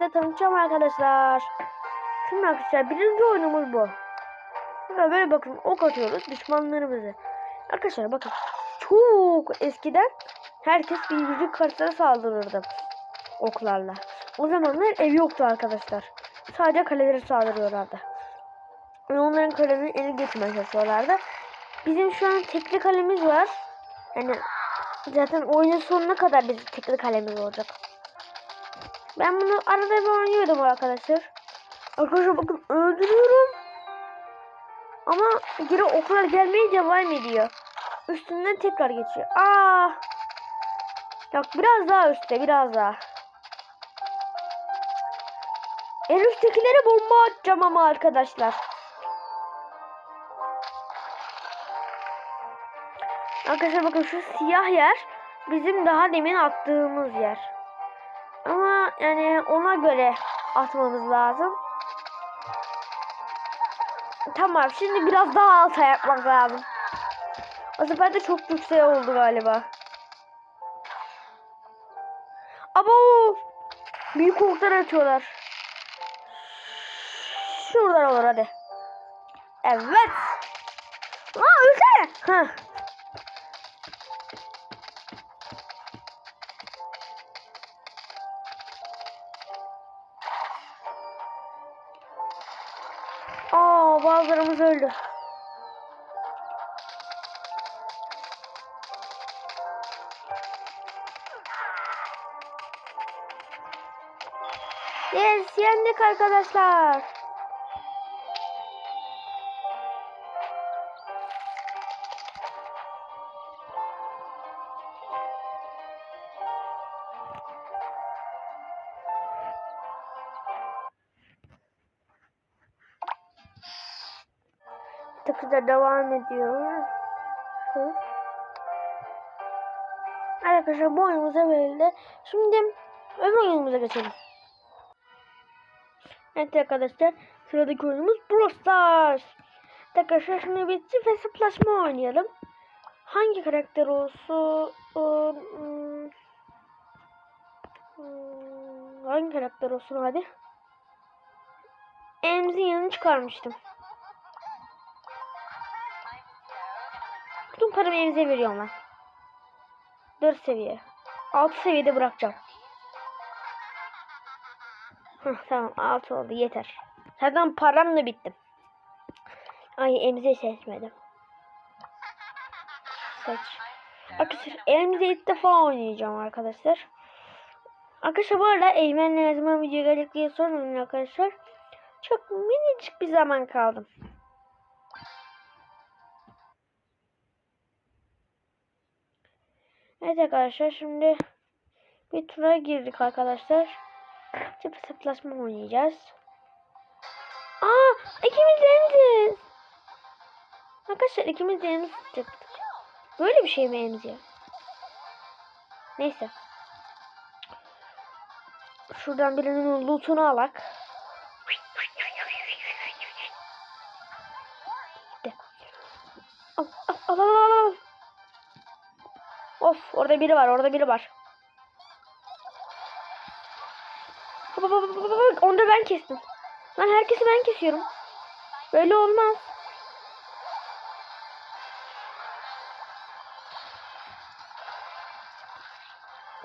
Size tanıtacağım arkadaşlar. Şimdi arkadaşlar birinci oyunumuz bu. Burada böyle bakın ok atıyoruz düşmanlarımızı. Arkadaşlar bakın çok eskiden herkes birbirinin karşısına saldırırdı oklarla. O zamanlar ev yoktu arkadaşlar. Sadece kalelere saldırıyorlardı. Ve onların kalelerini ele geçirmeye çalışıyorlardı. Bizim şu an tekli kalemiz var. Yani zaten oyunun sonuna kadar bizim tekli kalemiz olacak. Ben bunu arada bir oynuyordum arkadaşlar. Arkadaşlar bakın öldürüyorum. Ama geri oklar gelmeye devam ediyor. Üstünden tekrar geçiyor. Aa! Yok biraz daha üstte biraz daha. En üsttekilere bomba atacağım ama arkadaşlar. Arkadaşlar bakın şu siyah yer bizim daha demin attığımız yer. Yani ona göre atmamız lazım. Tamam şimdi biraz daha alta yapmak lazım. O sefer de çok yüksek oldu galiba. Abo! Büyük oklar atıyorlar. Şuradan olur hadi. Evet. Aa ölsene. Heh. Bazılarımız öldü. Yes yendik arkadaşlar. Takıda devam ediyor. Arkadaşlar bu oyunumuza verildi. Şimdi öbür oyunumuza geçelim. Evet arkadaşlar sıradaki oyunumuz Brawl Stars. Arkadaşlar şimdi bir çift hesaplaşma oynayalım. Hangi karakter olsun? Hmm, hmm, hangi karakter olsun hadi. Emzin yanını çıkarmıştım. Bütün paramı evimize veriyorum ben. 4 seviye. 6 seviyede bırakacağım. Heh, tamam 6 oldu yeter. Zaten param da bitti. Ay emze seçmedim. Seç. Arkadaşlar elimde ilk defa oynayacağım arkadaşlar. Arkadaşlar bu arada Eymen ne zaman video gelecek diye sormayın arkadaşlar. Çok minicik bir zaman kaldım. Evet arkadaşlar şimdi bir tura girdik arkadaşlar. Çift hesaplaşma oynayacağız. Aa ikimiz emziz. Arkadaşlar ikimiz de emziz çıktık. Böyle bir şey mi emziyor? Neyse. Şuradan birinin lootunu alak. Gitti. Al al al al. Of orada biri var orada biri var. Onu da ben kestim. Lan herkesi ben kesiyorum. Böyle olmaz.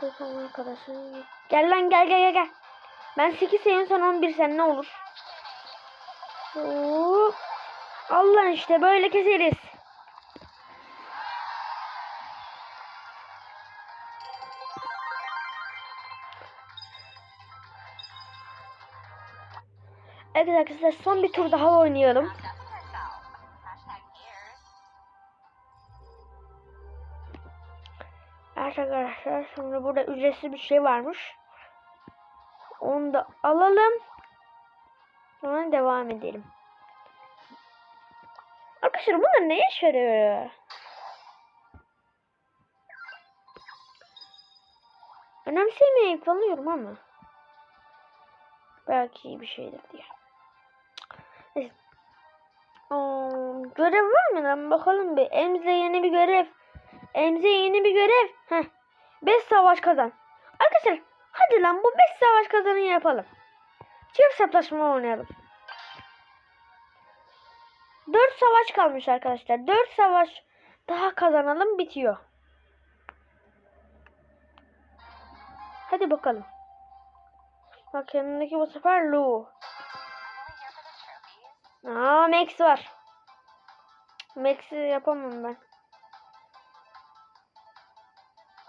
Bakalım arkadaşım. Gel lan gel gel gel. Ben 8 senin sen 11 sen ne olur? Allah işte böyle keseriz. Evet arkadaşlar son bir tur daha oynayalım. Evet arkadaşlar şimdi burada ücretsiz bir şey varmış. Onu da alalım. Sonra devam edelim. Arkadaşlar bunlar ne işe yarıyor? Önemsemeyip alıyorum ama. Belki iyi bir şeydir diye. Aa, görev var mı lan? Bakalım bir. Emze yeni bir görev. Emze yeni bir görev. Heh. 5 savaş kazan. Arkadaşlar hadi lan bu 5 savaş kazanı yapalım. Çift hesaplaşma oynayalım. 4 savaş kalmış arkadaşlar. 4 savaş daha kazanalım bitiyor. Hadi bakalım. Bak yanındaki bu sefer Lu. Aa Max var. Max'i yapamam ben.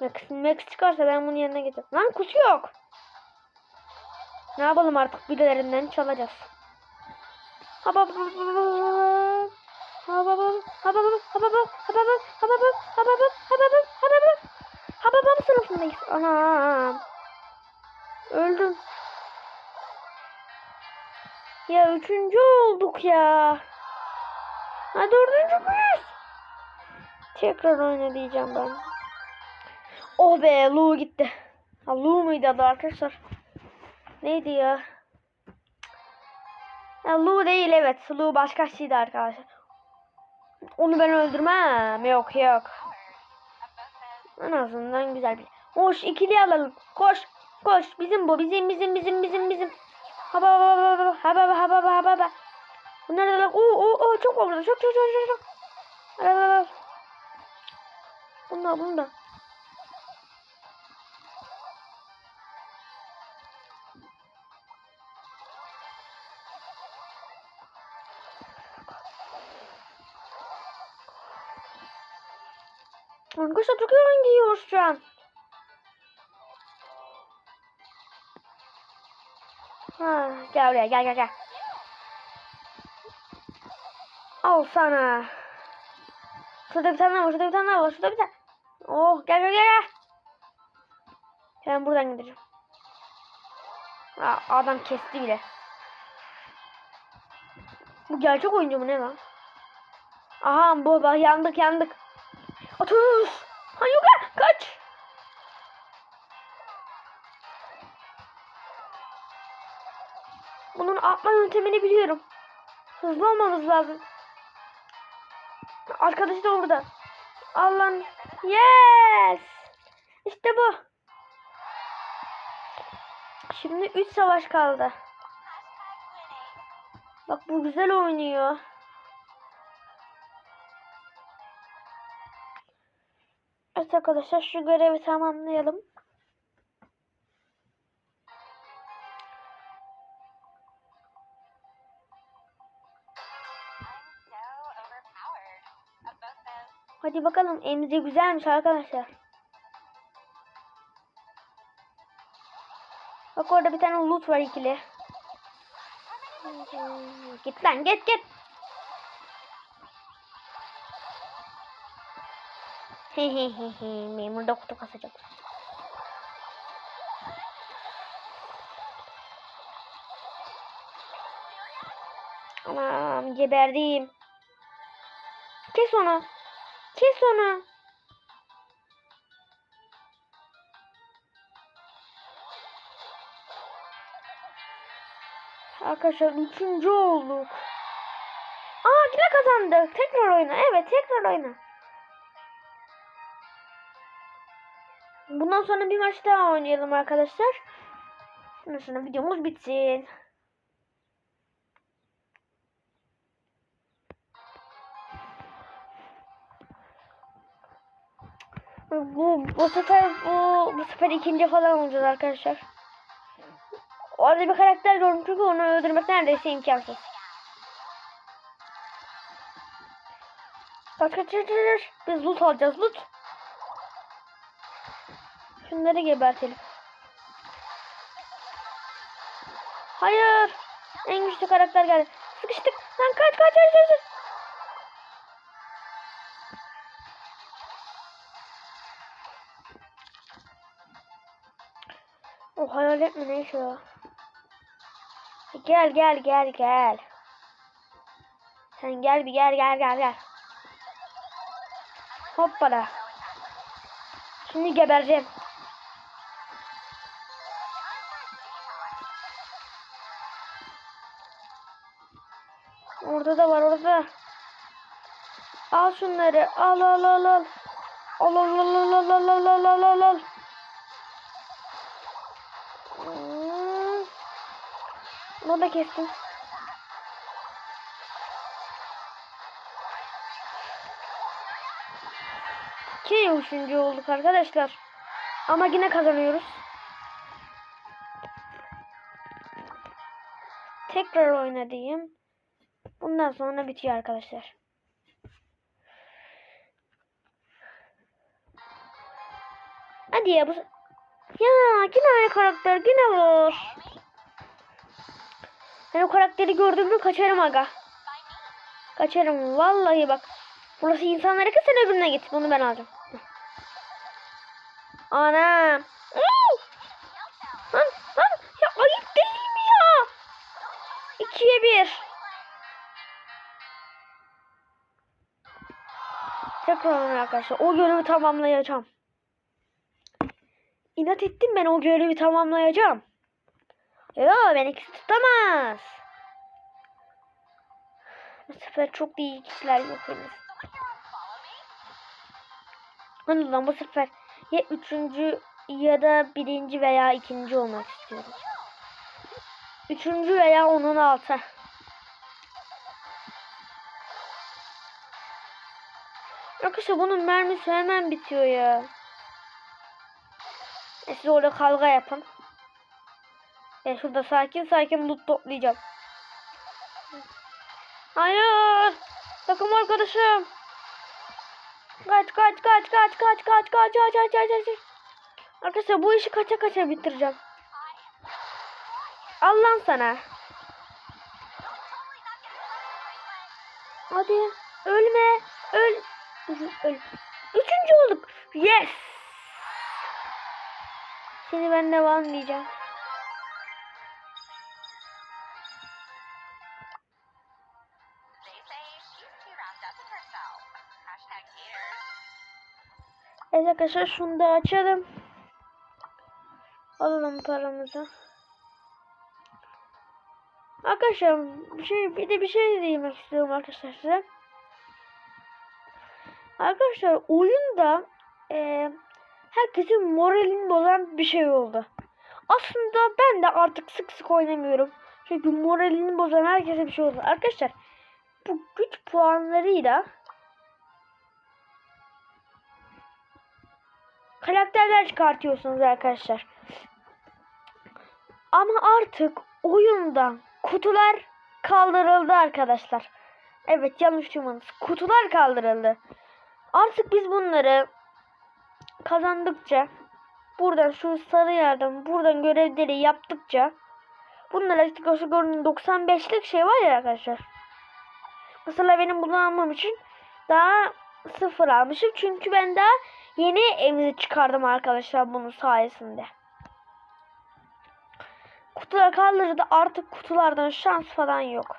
Max, Max çıkarsa ben bunun yerine geçeceğim. Lan kuş yok. Ne yapalım artık birilerinden çalacağız. Habab habab habab habab habab habab habab habab Ya üçüncü olduk ya. Ha dördüncü müyüz? Tekrar oyna diyeceğim ben. Oh be Lu gitti. Ha, Lu muydu adı arkadaşlar? Neydi ya? Ya Lu değil evet. Lu başkasıydı arkadaşlar. Onu ben öldürmem. Yok yok. En azından güzel bir. Hoş ikili alalım. Koş. Koş. Bizim bu. Bizim bizim bizim bizim bizim. Haba haba haba haba haba haba haba haba. Bunlar da oo oo oo çok oldu. Çok çok çok çok al. Bunda bunda. Arkadaşlar çok oyun giyiyoruz şu an. Ha, gel buraya gel gel gel. Al sana. Şurada bir tane var. Şurada bir tane var. Şurada bir tane. Oh gel gel gel. Ben buradan gideceğim. Aa, adam kesti bile. Bu gerçek oyuncu mu ne lan? Aha bu bak yandık yandık. Atış. Ha yok kaç. Atma yöntemini biliyorum. Hızlı olmamız lazım. Arkadaş da orada. Allah'ım. Yes. İşte bu. Şimdi 3 savaş kaldı. Bak bu güzel oynuyor. Evet arkadaşlar şu görevi tamamlayalım. Hadi bakalım emzi güzelmiş arkadaşlar. Bak orada bir tane loot var ikili. Git lan git git. Hehehehe memur da kutu kasacak. Anam geberdim. Kes onu. Kes onu. Arkadaşlar üçüncü olduk. Aa yine kazandık. Tekrar oyna. Evet tekrar oyna. Bundan sonra bir maç daha oynayalım arkadaşlar. Ondan sonra videomuz bitsin. Bu, bu sefer bu, bu sefer ikinci falan olacağız arkadaşlar. Orada bir karakter gördüm çünkü onu öldürmek neredeyse imkansız. Kaç kaç kaç kaç. Biz loot alacağız loot. Şunları gebertelim. Hayır. En güçlü karakter geldi. Sıkıştık. Lan kaç kaç kaç kaç. O hayalet mi neyse o. Gel gel gel gel. Sen gel bir gel gel gel gel. Hoppala. Şimdi gebereceğim. Orada da var orada. Al şunları. Al al al al. Al al al al al al al al al al Onu da kestim. İki üçüncü olduk arkadaşlar. Ama yine kazanıyoruz. Tekrar oyna diyeyim. Bundan sonra bitiyor arkadaşlar. Hadi ya bu... Ya yine aynı karakter yine var. Ben o karakteri gördüğümde kaçarım aga. Kaçarım vallahi bak. Burası insanlara ki sen öbürüne git. Bunu ben alacağım. Anam. Lan, lan. Ya ayıp değil mi ya? İkiye bir. Tekrar arkadaşlar. O görevi tamamlayacağım. İnat ettim ben o görevi tamamlayacağım. Yo beni ikisi tutamaz. Bu sefer çok iyi kişiler yok henüz. Ondan bu sefer ya üçüncü ya da birinci veya ikinci olmak istiyorum. Üçüncü veya onun altı. Arkadaşlar bunun mermisi hemen bitiyor ya. E siz orada kavga yapın. Ben şurada sakin sakin loot toplayacağım. Hayır. Takım arkadaşım. Kaç kaç kaç kaç kaç kaç kaç kaç kaç kaç kaç. Arkadaşlar bu işi kaça kaça bitireceğim. Al lan sana. Hadi ölme. Öl. Öl. Üçüncü olduk. Yes. Seni ben devam diyeceğim. Evet arkadaşlar şunu da açalım. Alalım paramızı. Arkadaşlar bir şey bir de bir şey demek istiyorum arkadaşlar size. Arkadaşlar oyunda e, herkesin moralini bozan bir şey oldu. Aslında ben de artık sık sık oynamıyorum. Çünkü moralini bozan herkese bir şey oldu. Arkadaşlar bu güç puanlarıyla karakterler çıkartıyorsunuz arkadaşlar. Ama artık oyundan kutular kaldırıldı arkadaşlar. Evet yanlış duymadınız. Kutular kaldırıldı. Artık biz bunları kazandıkça buradan şu sarı yerden buradan görevleri yaptıkça bunlar şu gördüğünüz 95'lik şey var ya arkadaşlar. Mesela benim bunu almam için daha sıfır almışım. Çünkü ben daha yeni evimizi çıkardım arkadaşlar bunun sayesinde. Kutular kaldırdı artık kutulardan şans falan yok.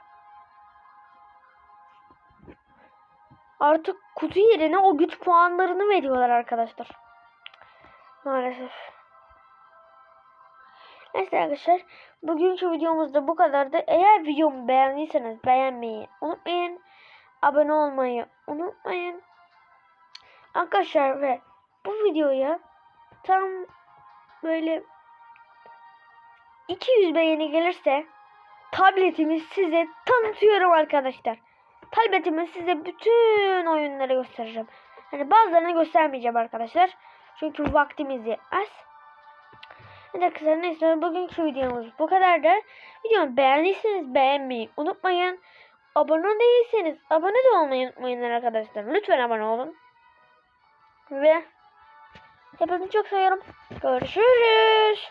Artık kutu yerine o güç puanlarını veriyorlar arkadaşlar. Maalesef. Neyse arkadaşlar. Bugünkü videomuz da bu kadardı. Eğer videomu beğendiyseniz beğenmeyi unutmayın. Abone olmayı unutmayın. Arkadaşlar ve bu videoya tam böyle 200 beğeni gelirse tabletimi size tanıtıyorum arkadaşlar. Tabletimi size bütün oyunları göstereceğim. Hani bazılarını göstermeyeceğim arkadaşlar. Çünkü vaktimiz yetmez. Evet arkadaşlar neyse bugünkü videomuz bu kadardı. Videomu beğendiyseniz beğenmeyi unutmayın. Abone değilseniz abone de olmayı unutmayın arkadaşlar. Lütfen abone olun. Ve hepinizi çok seviyorum. Görüşürüz.